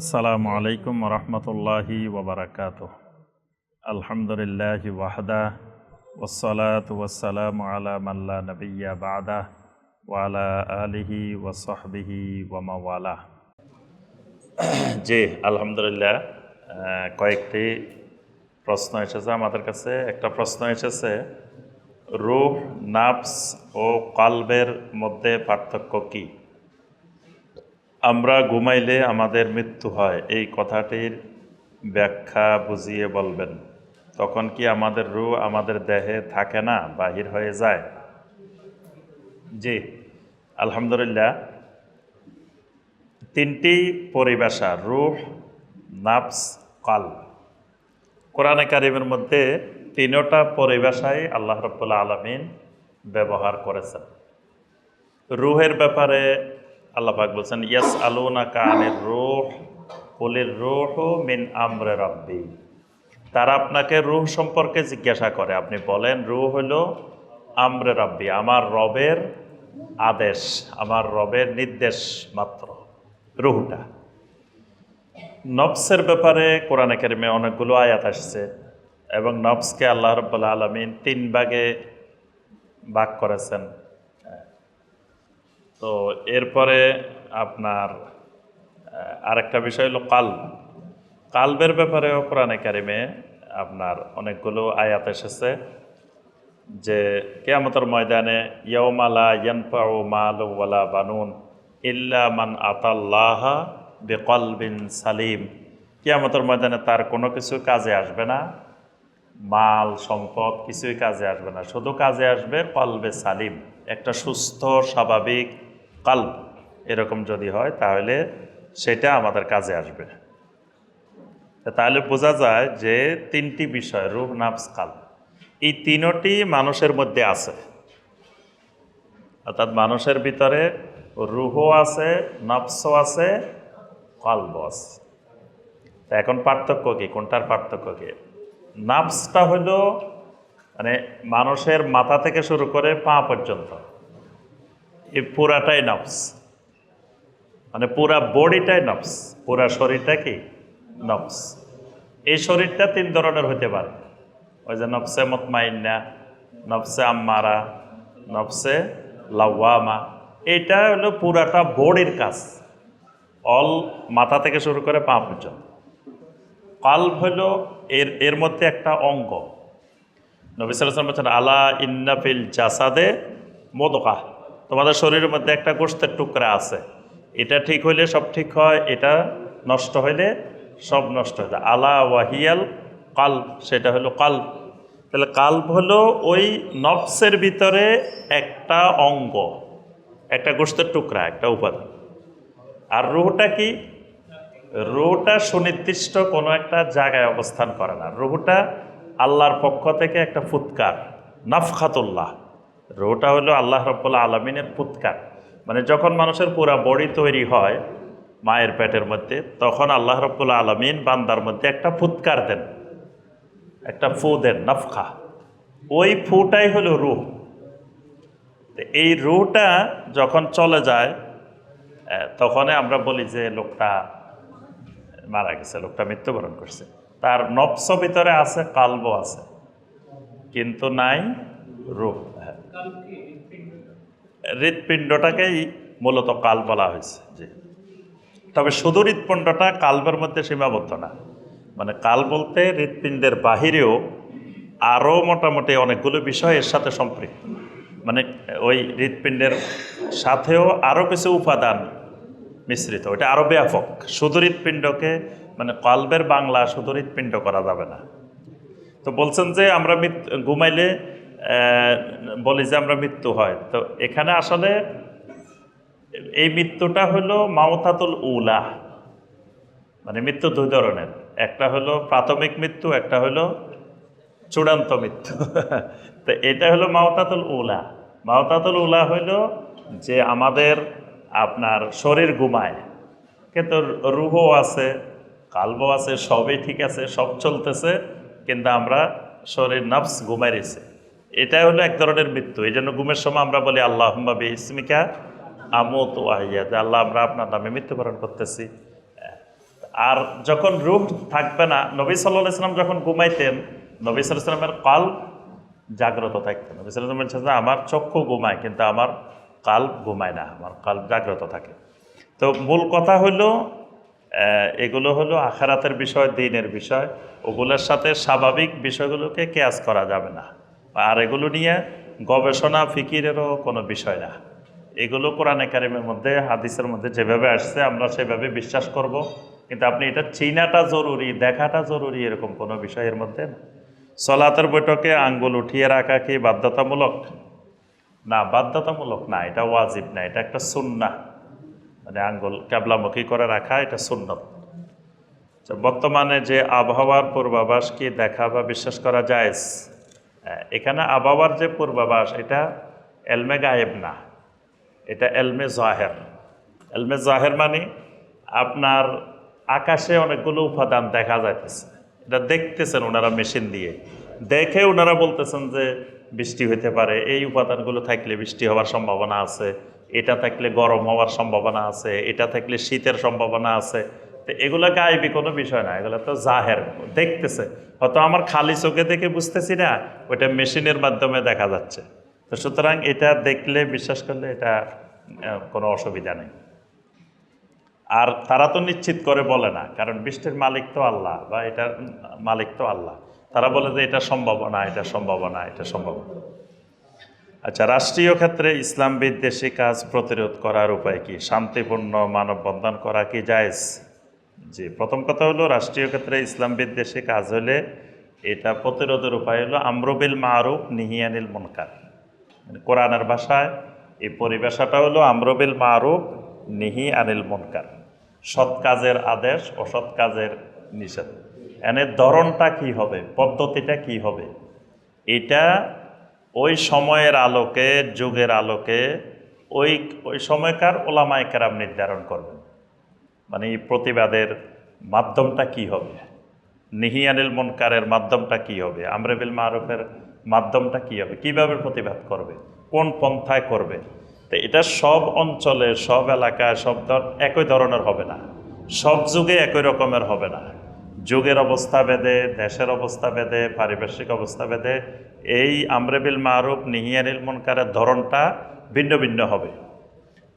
আসসালামু আলাইকুম রহমতুল্লাহি ওবরাকাত আলহামদুলিল্লাহ ওয়াহদা ওসলাত ওয়াসালাম আলা মাল্লা নবিয়া বাদা ওয়ালা আলিহি ওয়াসহবিহি ওয়ামাওয়ালা জি, আলহামদুলিল্লাহ কয়েকটি প্রশ্ন এসেছে। আমাদের কাছে একটা প্রশ্ন এসেছে, রূহ, নাফস ও কালবের মধ্যে পার্থক্য কী? আমরা ঘুমাইলে আমাদের মৃত্যু হয়। এই কথাটির ব্যাখ্যা বুঝিয়ে বলবেন। তখন কি আমাদের রু আমাদের দেহে থাকে না, বাহির হয়ে যায়? জি, আলহামদুলিল্লাহ। তিনটি পরিভাষা, রুহ, নাফস কাল কোরআনে কারিমের মধ্যে তিনোটা পরিভাষাই আল্লাহ রব্বুল্লা আলমিন ব্যবহার করেছেন। রুহের ব্যাপারে আল্লাহ পাক বলছেন ইয়াস আলুনা কানের রুহ, কুলির রুহ মিন আমরে রাব্বি। তারা আপনাকে রুহ সম্পর্কে জিজ্ঞাসা করে। আপনি বলেন, রুহ হলো আমরে রাব্বি, আমার রবের আদেশ, আমার রবের নির্দেশ মাত্র, রুহটা। নফসের ব্যাপারে কোরআনে কারিমে অনেকগুলো আয়াত আসছে এবং নফসকে আল্লাহ রব্বুল্লা আলমিন তিন ভাগে ভাগ করেছেন। তো এরপরে আপনার আরেকটা বিষয় হলো কাল কালবের ব্যাপারেও কোরআনে কারিমে আপনার অনেকগুলো আয়াত এসেছে যে কেয়ামতর ময়দানে ইয়মালা ইয়ানফাউ মাল ওয়ালা বানুন ইল্লা মান আতাল্লাহা বেকলবিন সালিম। কেয়ামতর ময়দানে তার কোনো কিছু কাজে আসবে না, মাল, সম্পদ কিছুই কাজে আসবে না। শুধু কাজে আসবে কলবে সালিম, একটা সুস্থ, স্বাভাবিক কাল্ব, এরকম যদি হয়, তাহলে সেটা আমাদের কাজে আসবে। তাহলে বোঝা যায় যে তিনটি বিষয় রূপ নাফস কাল এই তিনটি মানুষের মধ্যে আছে। অর্থাৎ মানুষের ভিতরে রুহও আছে, নফসও আছে কল্ব আছে। তা এখন পার্থক্য কি? কোনটার পার্থক্য কি? নাফসটা হলো মানে মানুষের মাথা থেকে শুরু করে পা পর্যন্ত। এই পুরাটাই নফস। মানে পুরা বডিটাই নফস, পুরা শরীরটা কি? নফস। এই শরীরটা তিন ধরনের হতে পারে। ওই যে নফসে মতমাইন্না, নফসে আম্মারা, নফসে লাওয়ামা। এটা হলো পুরাটা বডির কাজ। অল মাথা থেকে শুরু করে পা পর্যন্ত। কাল্ব হলো এর এর মধ্যে একটা অঙ্গ। নবী সাল্লাম বলছেন, আলা ইন্নাফিল জাসাদে মোদকা তোমাদের শরীরের মধ্যে একটা গোষ্ঠের টুকরা আছে। এটা ঠিক হইলে সব ঠিক হয়, এটা নষ্ট হইলে সব নষ্ট হয়ে যায়। আলা ওয়াহিয়াল কাল সেটা হলো কাল তাহলে কাল্ব হলো ওই নফসের ভিতরে একটা অঙ্গ, একটা গোষ্ঠের টুকরা, একটা উপাদান। আর রুহটা কি? রুহটা সুনির্দিষ্ট কোনো একটা জায়গায় অবস্থান করে না। রুহটা আল্লাহর পক্ষ থেকে একটা ফুৎকার, নাফখাতুল্লাহ। রুহটা হলো আল্লাহ রব্বুল্লা আলমিনের ফুৎকার মানে যখন মানুষের পুরা বডি তৈরি হয় মায়ের পেটের মধ্যে, তখন আল্লাহ রব্বুল্লা আলমিন বান্দার মধ্যে একটা ফুৎকার দেন। একটা ফু দেন, নফখা। ওই ফুটাই হলো রুহ। এই রুহটা যখন চলে যায় তখনই আমরা বলি যে লোকটা মারা গেছে, লোকটা মৃত্যুবরণ করছে। তার নফস ভিতরে আছে কালব আছে। কিন্তু নাই রূপ হ্যাঁ। হৃৎপিণ্ডটাকেই মূলত কাল বলা হয়েছে যে তবে শুধু হৃৎপিণ্ডটা কাল্বের মধ্যে সীমাবদ্ধ না। মানে কাল বলতে হৃৎপিণ্ডের বাহিরেও আরও মোটামুটি অনেকগুলো বিষয় এর সাথে সম্পৃক্ত। মানে ওই হৃৎপিণ্ডের সাথেও আরও কিছু উপাদান মিশ্রিত ওটা আরও ব্যাপক। শুধু হৃৎপিণ্ডকে মানে কল্বের বাংলা শুধু হৃৎপিণ্ড করা যাবে না। তো বলছেন যে আমরা ঘুমাইলে বলি যে আমরা মৃত্যু হয়। তো এখানে আসলে এই মৃত্যুটা হলো মামতাতুল উলা মানে মৃত্যু দুই ধরনের। একটা হলো প্রাথমিক মৃত্যু একটা হলো চূড়ান্ত মৃত্যু। তো এটা হলো মাওতাতুল উলা। মাওতাতুল উলা হইল যে আমাদের আপনার শরীর ঘুমায় কিন্তু রুহও আছে কালব আছে সবই ঠিক আছে সব চলতেছে কিন্তু আমরা শরীর নফস ঘুমাই রয়েছে। এটা হলো এক ধরনের মৃত্যু। এই জন্য ঘুমের সময় আমরা বলি আল্লাহ বে ইসমিকা আমত ওয়াহিয়া যে আল্লাহ, আমরা আপনার নামে মৃত্যুবরণ করতেছি। আর যখন রূপ থাকবে না, নবী সাল্লাহ ইসলাম যখন ঘুমাইতেন, নবী সাল্লাহ ইসলামের কাল জাগ্রত থাকতেন নবী সাল্লাহ ইসলাম বলছেন, আমার চক্ষু ঘুমায়, কিন্তু আমার কাল ঘুমায় না, আমার কাল জাগ্রত থাকে। তো মূল কথা হলো এগুলো হলো আখারাতের বিষয়, দিনের বিষয়। ওগুলোর সাথে স্বাভাবিক বিষয়গুলোকে কেয়াস করা যাবে না। আর এগুলো নিয়ে গবেষণা ফিকিরেরও কোনো বিষয় না। এগুলো কোরআনে কারিমের মধ্যে হাদিসের মধ্যে যেভাবে আসছে আমরা সেভাবে বিশ্বাস করব। কিন্তু আপনি এটা চিনাটা জরুরি দেখাটা জরুরি এরকম কোনো বিষয়ের মধ্যে না। সলাতের বৈঠকে আঙ্গুল উঠিয়ে রাখা কি বাধ্যতামূলক? না বাধ্যতামূলক না এটা ওয়াজিব না এটা একটা সুন্না মানে আঙ্গুল ক্যাবলামুখী করে রাখা এটা সুন্নত। আচ্ছা, বর্তমানে যে আবহাওয়ার পূর্বাভাস কি দেখা বা বিশ্বাস করা যায় এখানে আবহাওয়ার যে পূর্বাভাস, এটা এলমে গায়েব না, এটা এলমে জাহের। এলমে জাহের মানে আপনার আকাশে অনেকগুলো উপাদান দেখা যাইতেছে। এটা দেখতেছেন ওনারা মেশিন দিয়ে। দেখে ওনারা বলতেছেন যে বৃষ্টি হইতে পারে, এই উপাদানগুলো থাকলে বৃষ্টি হওয়ার সম্ভাবনা আছে, এটা থাকলে গরম হওয়ার সম্ভাবনা আছে, এটা থাকলে শীতের সম্ভাবনা আছে তো এগুলো গায়েবী কোনো বিষয় না, এগুলো তো জাহের, দেখতেছে। হয়তো আমার খালি চোখে দেখে বুঝতেছি না, ওইটা মেশিনের মাধ্যমে দেখা যাচ্ছে। তো সুতরাং এটা দেখলে, বিশ্বাস করলে এটা কোনো অসুবিধা নেই। আর তারা তো নিশ্চিত করে বলে না, কারণ বৃষ্টির মালিক তো আল্লাহ বা এটার মালিক তো আল্লাহ। তারা বলে যে এটা সম্ভাবনা এটা সম্ভাবনা এটা সম্ভাবনা আচ্ছা রাষ্ট্রীয় ক্ষেত্রে ইসলাম বিদ্বেষী কাজ প্রতিরোধ করার উপায় কি? শান্তিপূর্ণ মানববন্ধন করা কি জায়েজ? জি, প্রথম কথা হলো রাষ্ট্রীয় ক্ষেত্রে ইসলাম বিদ্বেষী কাজ হলে এটা প্রতিরোধের উপায় হলো আমরুবিল মারুফ নিহিয়ানিল মুনকার। মানে কোরআনের ভাষায় এই পরিভাষাটা হলো আমরবিল মারুফ নিহি আনিল মুনকার। সৎ কাজের আদেশ, অসৎ কাজের নিষেধ। এনে ধরনটা কি হবে, পদ্ধতিটা কি হবে? এটা ওই সময়ের আলোকে, যুগের আলোকে ওই ওই সময়কার ওলামায় কেরাম নির্ধারণ করবেন। মানে এই প্রতিবাদের মাধ্যমটা কি হবে? নিহিয়ানিল মনকারের মাধ্যমটা কি হবে? আমরেবিল মারুফের মাধ্যমটা কি হবে? কীভাবে প্রতিবাদ করবে? কোন পন্থায় করবে? তো এটা সব অঞ্চলে, সব এলাকায়, সব একই ধরনের হবে না। সব যুগে একই রকমের হবে না। যুগের অবস্থা ভেদে দেশের অবস্থা ভেদে পারিপার্শ্বিক অবস্থা ভেদে এই আমরেবিল মারুফ নিহিয়ানিল মনকারের ধরনটা ভিন্ন ভিন্ন হবে।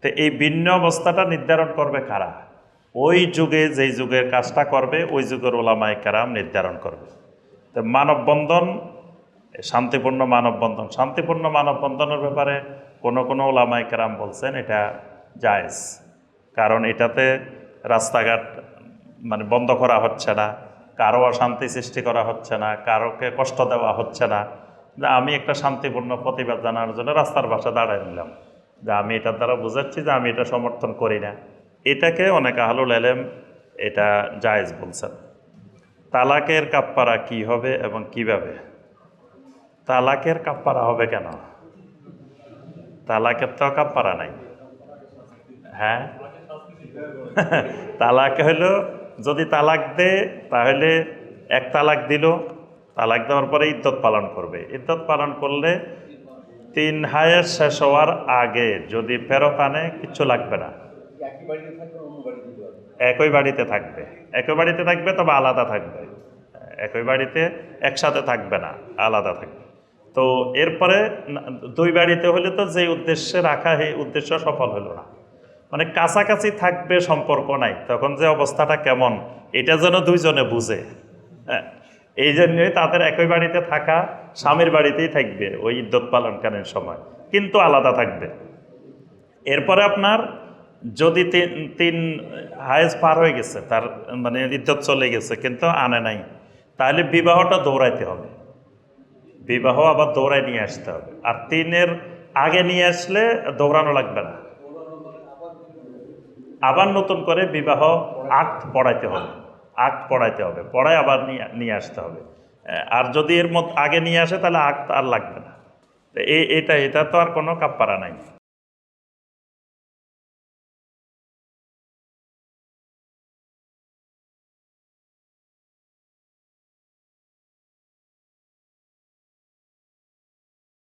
তো এই ভিন্ন অবস্থাটা নির্ধারণ করবে কারা? ওই যুগে যেই যুগের কাজটা করবে, ওই যুগের ওলামায় কারাম নির্ধারণ করবে। তো মানববন্ধন, শান্তিপূর্ণ মানববন্ধন, শান্তিপূর্ণ মানববন্ধনের ব্যাপারে কোনো কোনো ওলামায় কারাম বলছেন এটা জায়েজ। কারণ এটাতে রাস্তাঘাট মানে বন্ধ করা হচ্ছে না, কারও অশান্তি সৃষ্টি করা হচ্ছে না, কারোকে কষ্ট দেওয়া হচ্ছে না। যে আমি একটা শান্তিপূর্ণ প্রতিবাদ জানানোর জন্য রাস্তার পাশে দাঁড়ায় নিলাম। যে আমি এটার দ্বারা বুঝাচ্ছি যে আমি এটা সমর্থন করি না। এটাকে অনেক আহলুল এলেম এটা জায়েজ বলছেন। তালাকের কাপ্পারা কি হবে এবং কীভাবে? তালাকের কাপ্পারা হবে কেন? তালাকের তো কাপ্পারা নাই। হ্যাঁ? তালাক হলো যদি তালাক দে তাহলে এক তালাক দিল, তালাক দেওয়ার পরে ইদ্যত পালন করবে। ইদ্যত পালন করলে তিন হায়ের শেষ হওয়ার আগে যদি ফেরত আনে, কিচ্ছু লাগবে না। একই বাড়িতে থাকবে। একই বাড়িতে থাকবে তবে আলাদা থাকবে। একই বাড়িতে একসাথে থাকবে না, আলাদা থাকবে। তো এরপরে দুই বাড়িতে হলে তো যে উদ্দেশ্যে রাখা, সেই উদ্দেশ্য সফল হলো না। মানে কাছাকাছি থাকবে সম্পর্ক নাই, তখন যে অবস্থাটা কেমন, এটা যেন দুইজনে বুঝে। হ্যাঁ এই জন্যই তাদের একই বাড়িতে থাকা স্বামীর বাড়িতেই থাকবে ওই ইদ্যত পালনকালীন সময়। কিন্তু আলাদা থাকবে। এরপরে আপনার যদি তিন তিন হায়েস পার হয়ে গেছে, তার মানে ইজ্জত চলে গেছে, কিন্তু আনে নাই, তাহলে বিবাহটা দৌড়াইতে হবে। বিবাহ আবার দৌড়ায় নিয়ে আসতে হবে। আর তিনের আগে নিয়ে আসলে দৌড়ানো লাগবে না। আবার নতুন করে বিবাহ আক্ট পড়াইতে হবে। আক্ট পড়াইতে হবে, পড়ায় আবার নিয়ে আসতে হবে। আর যদি এর মধ্যে আগে নিয়ে আসে, তাহলে আক্ট আর লাগবে না। এই এটা এটা তো আর কোনো কাপ্পারা নাই।